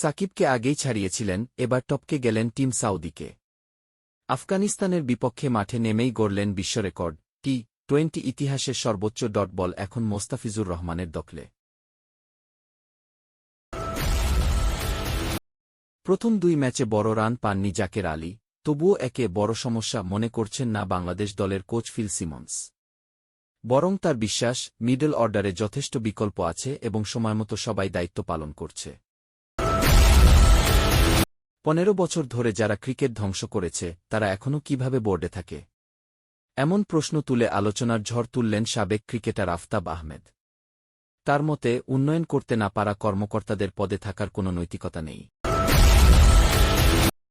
সাকিবকে আগেই ছাড়িয়েছিলেন, এবার টপকে গেলেন টিম সাউদিকে। আফগানিস্তানের বিপক্ষে মাঠে নেমেই গড়লেন বিশ্বরেকর্ড টি টোয়েন্টি ইতিহাসের সর্বোচ্চ ডট বল এখন মোস্তাফিজুর রহমানের দখলে। প্রথম দুই ম্যাচে বড় রান পাননি জাকের আলী, তবুও একে বড় সমস্যা মনে করছেন না বাংলাদেশ দলের কোচ ফিল সিমন্স। বরং তার বিশ্বাস, মিডল অর্ডারে যথেষ্ট বিকল্প আছে এবং সময়মতো সবাই দায়িত্ব পালন করছে। পনেরো বছর ধরে যারা ক্রিকেট ধ্বংস করেছে, তারা এখনও কীভাবে বোর্ডে থাকে? এমন প্রশ্ন তুলে আলোচনার ঝড় তুললেন সাবেক ক্রিকেটার আফতাব আহমেদ। তার মতে, উন্নয়ন করতে না পারা কর্মকর্তাদের পদে থাকার কোনো নৈতিকতা নেই।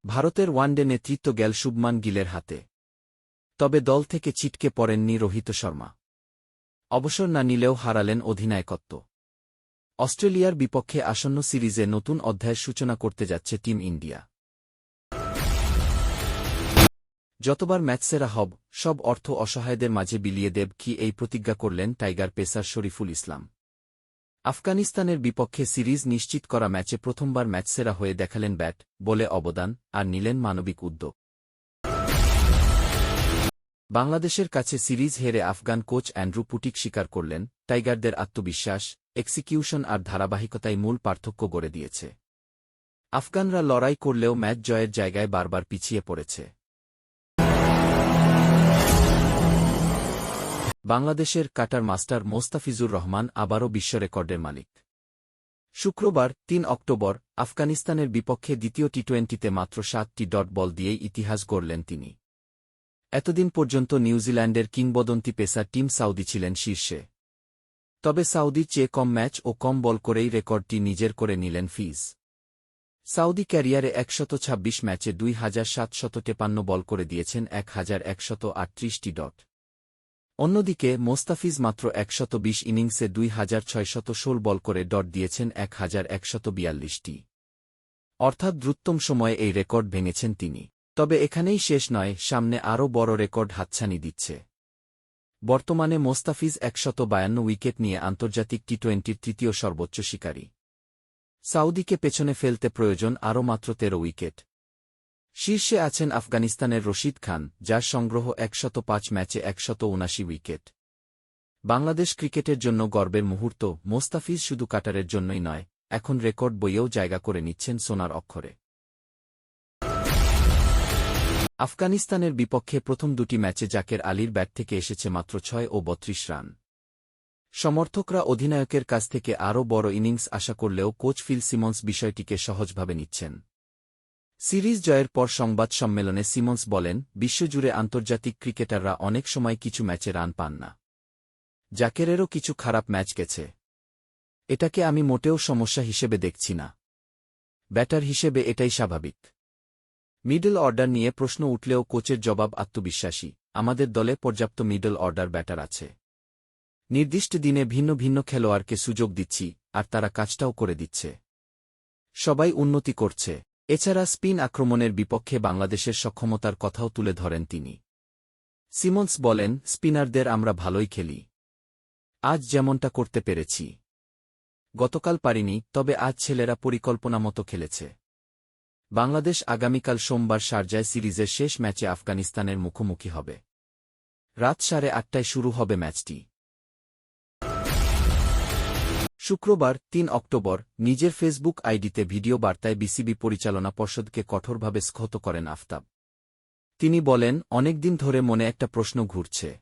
ভারতের ওয়ানডে নেতৃত্ব গেল শুভমান গিলের হাতে। তবে দল থেকে ছিটকে পড়েননি রোহিত শর্মা। অবসর না নিলেও হারালেন অধিনায়কত্ব। অস্ট্রেলিয়ার বিপক্ষে আসন্ন সিরিজে নতুন অধ্যায়ের সূচনা করতে যাচ্ছে টিম ইন্ডিয়া। যতবার ম্যাচসেরা হব, সব অর্থ অসহায়দের মাঝে বিলিয়ে দেব কি এই প্রতিজ্ঞা করলেন টাইগার পেসার শরীফুল ইসলাম। আফগানিস্তানের বিপক্ষে সিরিজ নিশ্চিত করা ম্যাচে প্রথমবার ম্যাচসেরা হয়ে দেখালেন ব্যাট, বলে অবদান, আর নিলেন মানবিক উদ্যোগ। বাংলাদেশের কাছে সিরিজ হেরে আফগান কোচ অ্যান্ড্রু পুটিক স্বীকার করলেন, টাইগারদের আত্মবিশ্বাস এক্সিকিউশন আর ধারাবাহিকতাই মূল পার্থক্য গড়ে দিয়েছে। আফগানরা লড়াই করলেও ম্যাচ জয়ের জায়গায় বারবার পিছিয়ে পড়েছে। বাংলাদেশের কাটার মাস্টার মোস্তাফিজুর রহমান আবারও বিশ্ব রেকর্ডের মালিক। শুক্রবার, তিন অক্টোবর, আফগানিস্তানের বিপক্ষে দ্বিতীয় টি টোয়েন্টিতে মাত্র সাতটি ডট বল দিয়েই ইতিহাস গড়লেন তিনি। এতদিন পর্যন্ত নিউজিল্যান্ডের কিংবদন্তি পেসার টিম সাউদি ছিলেন শীর্ষে। তবে সাউদির চেয়ে কম ম্যাচ ও কম বল করেই রেকর্ডটি নিজের করে নিলেন ফিজ। সাউদি ক্যারিয়ারে একশত ছাব্বিশ ম্যাচে দুই হাজার সাতশত তেপান্ন বল করে দিয়েছেন এক হাজার একশত আটত্রিশটি ডট। অন্যদিকে মোস্তাফিজ মাত্র একশত বিশ ইনিংসে দুই হাজার ছয়শত ষোল বল করে ডট দিয়েছেন এক হাজার একশত বিয়াল্লিশটি। অর্থাৎ দ্রুততম সময়ে এই রেকর্ড ভেঙেছেন তিনি। তবে এখানেই শেষ নয়, সামনে আরও বড় রেকর্ড হাতছানি দিচ্ছে। বর্তমানে মোস্তাফিজ একশত বায়ান্ন উইকেট নিয়ে আন্তর্জাতিক টি টোয়েন্টির তৃতীয় সর্বোচ্চ শিকারী। সাউদিকে পেছনে ফেলতে প্রয়োজন আরও মাত্র তেরো উইকেট। শীর্ষে আছেন আফগানিস্তানের রশিদ খান, যার সংগ্রহ একশত পাঁচ ম্যাচে একশত উনাশি উইকেট। বাংলাদেশ ক্রিকেটের জন্য গর্বের মুহূর্ত, মোস্তাফিজ শুধু কাটারের জন্যই নয়, এখন রেকর্ড বইয়েও জায়গা করে নিচ্ছেন সোনার অক্ষরে। আফগানিস্তানের বিপক্ষে প্রথম দুটি ম্যাচে জাকের আলীর ব্যাট থেকে এসেছে মাত্র ছয় ও বত্রিশ রান। সমর্থকরা অধিনায়কের কাছ থেকে আরও বড় ইনিংস আশা করলেও কোচ ফিল সিমন্স বিষয়টিকে সহজভাবে নিচ্ছেন। সিরিজ জয়ের পর সংবাদ সম্মেলনে সিমন্স বলেন, বিশ্বজুড়ে আন্তর্জাতিক ক্রিকেটাররা অনেক সময় কিছু ম্যাচে রান পান না। জাকেরেরও কিছু খারাপ ম্যাচ গেছে। এটাকে আমি মোটেও সমস্যা হিসেবে দেখছি না। ব্যাটার হিসেবে এটাই স্বাভাবিক। মিডল অর্ডার নিয়ে প্রশ্ন উঠলেও কোচের জবাব আত্মবিশ্বাসী। আমাদের দলে পর্যাপ্ত মিডল অর্ডার ব্যাটার আছে। নির্দিষ্ট দিনে ভিন্ন ভিন্ন খেলোয়াড়কে সুযোগ দিচ্ছি, আর তারা কাজটাও করে দিচ্ছে। সবাই উন্নতি করছে। এছাড়া স্পিন আক্রমণের বিপক্ষে বাংলাদেশের সক্ষমতার কথাও তুলে ধরেন তিনি। সিমন্স বলেন, স্পিনারদের আমরা ভালোই খেলি। আজ যেমনটা করতে পেরেছি। গতকাল পারিনি, তবে আজ ছেলেরা পরিকল্পনা মতো খেলেছে। বাংলাদেশ আগামীকাল সোমবার শারজায় সিরিজের শেষ ম্যাচে আফগানিস্তানের মুখোমুখি হবে। রাত সাড়ে আটটায় শুরু হবে ম্যাচটি। শুক্রবার, তিন অক্টোবর, নিজের ফেসবুক আইডিতে ভিডিও বার্তায় বিসিবি পরিচালনা পর্ষদকে কঠোরভাবে স্খত করেন আফতাব। তিনি বলেন, অনেকদিন ধরে মনে একটা প্রশ্ন ঘুরছে।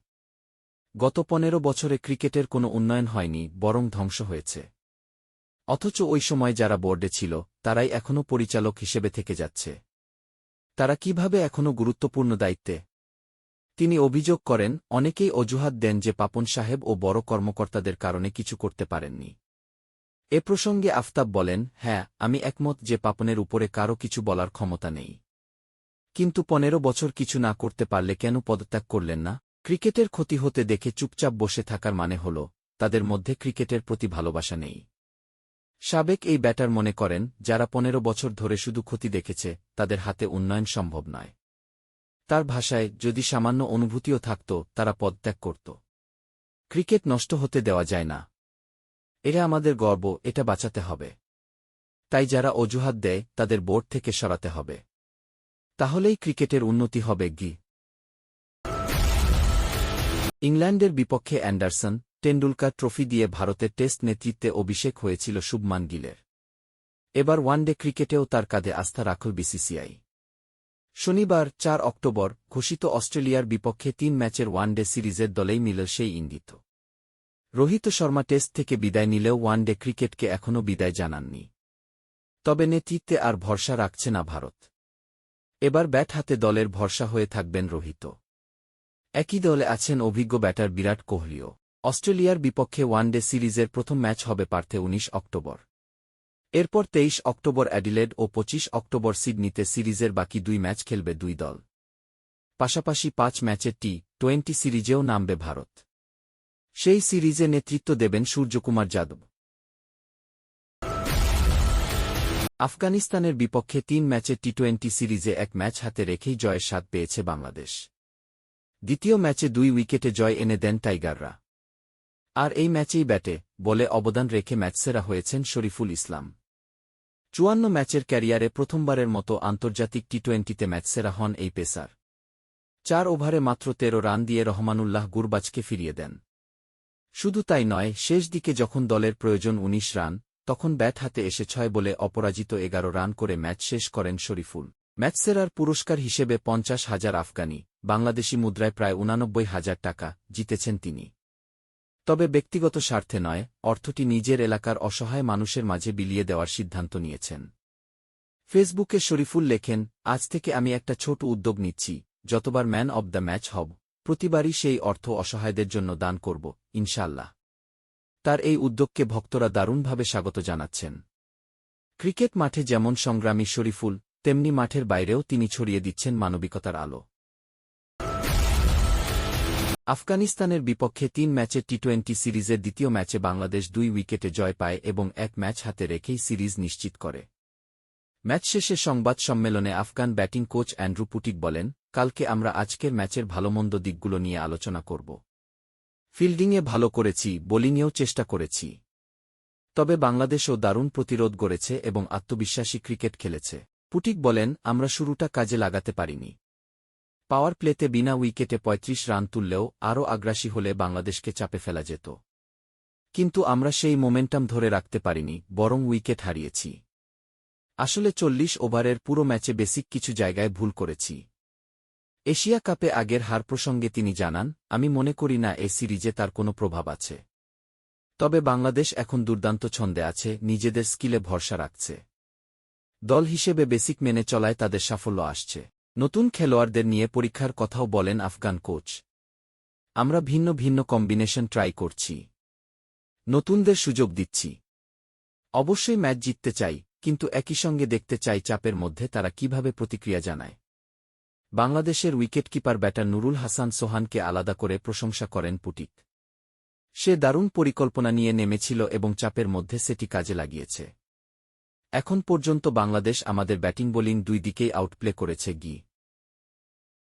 গত পনেরো বছরে ক্রিকেটের কোনো উন্নয়ন হয়নি, বরং ধ্বংস হয়েছে। অথচ ওই সময় যারা বোর্ডে ছিল, তারাই এখনও পরিচালক হিসেবে থেকে যাচ্ছে। তারা কীভাবে এখনও গুরুত্বপূর্ণ দায়িত্বে? তিনি অভিযোগ করেন, অনেকেই অজুহাত দেন যে পাপন সাহেব ও বড় কর্মকর্তাদের কারণে কিছু করতে পারেননি। এ প্রসঙ্গে আফতাব বলেন হ্যাঁ আমি একমত যে পাপনের উপরে কারও কিছু বলার ক্ষমতা নেই। কিন্তু পনেরো বছর কিছু না করতে পারলে কেন পদত্যাগ করলেন না? ক্রিকেটের ক্ষতি হতে দেখে চুপচাপ বসে থাকার মানে হল, তাদের মধ্যে ক্রিকেটের প্রতি ভালোবাসা নেই। সাবেক এই ব্যাটার মনে করেন, যারা পনেরো বছর ধরে শুধু ক্ষতি দেখেছে, তাদের হাতে উন্নয়ন সম্ভব নয়। তার ভাষায়, যদি সামান্য অনুভূতিও থাকত, তারা পদত্যাগ করত। ক্রিকেট নষ্ট হতে দেওয়া যায় না। এরা আমাদের গর্ব, এটা বাঁচাতে হবে। তাই যারা অজুহাত দেয়, তাদের বোর্ড থেকে সরাতে হবে। তাহলেই ক্রিকেটের উন্নতি হবে, গি। ইংল্যান্ডের বিপক্ষে অ্যান্ডারসন টেন্ডুলকার ট্রফি দিয়ে ভারতের টেস্ট নেতৃত্বে অভিষেক হয়েছিল শুভমান গিলের। এবার ওয়ানডে ক্রিকেটেও তার কাঁধে আস্থা রাখল বিসিসিআই। শনিবার, চার অক্টোবর, ঘোষিত অস্ট্রেলিয়ার বিপক্ষে তিন ম্যাচের ওয়ানডে সিরিজের দলেই মিলল সেই ইঙ্গিত। রোহিত শর্মা টেস্ট থেকে বিদায় নিলেও ওয়ানডে ক্রিকেটকে এখনও বিদায় জানাননি। তবে নেতৃত্বে আর ভরসা রাখছে না ভারত। এবার ব্যাট হাতে দলের ভরসা হয়ে থাকবেন রোহিত। একই দলে আছেন অভিজ্ঞ ব্যাটার বিরাট কোহলিও। অস্ট্রেলিয়ার বিপক্ষে ওয়ানডে সিরিজের প্রথম ম্যাচ হবে পার্থে উনিশ অক্টোবর। এরপর তেইশ অক্টোবর অ্যাডিলেড ও পঁচিশ অক্টোবর সিডনিতে সিরিজের বাকি দুই ম্যাচ খেলবে দুই দল। পাশাপাশি পাঁচ ম্যাচের টি টোয়েন্টি সিরিজেও নামবে ভারত। সেই সিরিজে নেতৃত্ব দেবেন সূর্যকুমার যাদব। আফগানিস্তানের বিপক্ষে তিন ম্যাচের টি টোয়েন্টি সিরিজে এক ম্যাচ হাতে রেখেই জয়ের স্বাদ পেয়েছে বাংলাদেশ। দ্বিতীয় ম্যাচে দুই উইকেটে জয় এনে দেন টাইগাররা। আর এই ম্যাচেই ব্যাটে বলে অবদান রেখে ম্যাচসেরা হয়েছেন শরীফুল ইসলাম। চুয়ান্ন ম্যাচের ক্যারিয়ারে প্রথমবারের মতো আন্তর্জাতিক টি টোয়েন্টিতে ম্যাচসেরা হন এই পেসার। চার ওভারে মাত্র তেরো রান দিয়ে রহমানুল্লাহ গুরবাজকে ফিরিয়ে দেন। শুধু তাই নয়, শেষ দিকে যখন দলের প্রয়োজন ১৯ রান, তখন ব্যাট হাতে এসে ছয় বলে অপরাজিত এগারো রান করে ম্যাচ শেষ করেন শরীফুল। ম্যাচসেরার পুরস্কার হিসেবে পঞ্চাশ হাজার আফগানি, বাংলাদেশি মুদ্রায় প্রায় উনানব্বই হাজার টাকা জিতেছেন তিনি। তবে ব্যক্তিগত স্বার্থে নয়, অর্থটি নিজের এলাকার অসহায় মানুষের মাঝে বিলিয়ে দেওয়ার সিদ্ধান্ত নিয়েছেন। ফেসবুকে শরীফুল লেখেন, আজ থেকে আমি একটা ছোট উদ্যোগ নিচ্ছি, যতবার ম্যান অব দ্য ম্যাচ হব, প্রতিবারই সেই অর্থ অসহায়দের জন্য দান করব ইনশাল্লাহ তার এই উদ্যোগকে ভক্তরা দারুণভাবে স্বাগত জানাচ্ছেন। ক্রিকেট মাঠে যেমন সংগ্রামী শরীফুল, তেমনি মাঠের বাইরেও তিনি ছড়িয়ে দিচ্ছেন মানবিকতার আলো। আফগানিস্তানের বিপক্ষে তিন ম্যাচের টি টোয়েন্টি সিরিজের দ্বিতীয় ম্যাচে বাংলাদেশ দুই উইকেটে জয় পায় এবং এক ম্যাচ হাতে রেখেই সিরিজ নিশ্চিত করে। ম্যাচ শেষে সংবাদ সম্মেলনে Afghan batting coach Andrew Puttick বলেন, কালকে আমরা আজকের ম্যাচের ভালোমন্দ দিকগুলো নিয়ে আলোচনা করব। ফিল্ডিংয়ে ভালো করেছি, বোলিংয়েও চেষ্টা করেছি। তবে বাংলাদেশও দারুণ প্রতিরোধ গড়েছে এবং আত্মবিশ্বাসী ক্রিকেট খেলেছে। পুটিক বলেন, আমরা শুরুটা কাজে লাগাতে পারিনি। পাওয়ার প্লেতে বিনা উইকেটে ৩৫ রান তুললেও আরও আগ্রাসী হলে বাংলাদেশকে চাপে ফেলা যেত। কিন্তু আমরা সেই মোমেন্টাম ধরে রাখতে পারিনি, বরং উইকেট হারিয়েছি। আসলে চল্লিশ ওভারের পুরো ম্যাচে বেসিক কিছু জায়গায় ভুল করেছি। এশিয়া কাপে আগের হার প্রসঙ্গে তিনি জানান, আমি মনে করি না এ সিরিজে তার কোনো প্রভাব আছে। তবে বাংলাদেশ এখন দুর্দান্ত ছন্দে আছে, নিজেদের স্কিলে ভরসা রাখছে। দল হিসেবে বেসিক মেনে চলায় তাদের সাফল্য আসছে। নতুন খেলোয়াড়দের নিয়ে পরীক্ষার কথাও বলেন আফগান কোচ। আমরা ভিন্ন ভিন্ন কম্বিনেশন ট্রাই করছি। নতুনদের সুযোগ দিচ্ছি। অবশ্যই ম্যাচ জিততে চাই, কিন্তু একই সঙ্গে দেখতে চাই চাপের মধ্যে তারা কীভাবে প্রতিক্রিয়া জানায়। বাংলাদেশের উইকেটকিপার ব্যাটার নুরুল হাসান সোহানকে আলাদা করে প্রশংসা করেন পুটিক সে দারুণ পরিকল্পনা নিয়ে নেমেছিল এবং চাপের মধ্যে সেটি কাজে লাগিয়েছে। এখন পর্যন্ত বাংলাদেশ আমাদের ব্যাটিং বোলিং দুই দিকেই আউটপ্লে করেছে গি।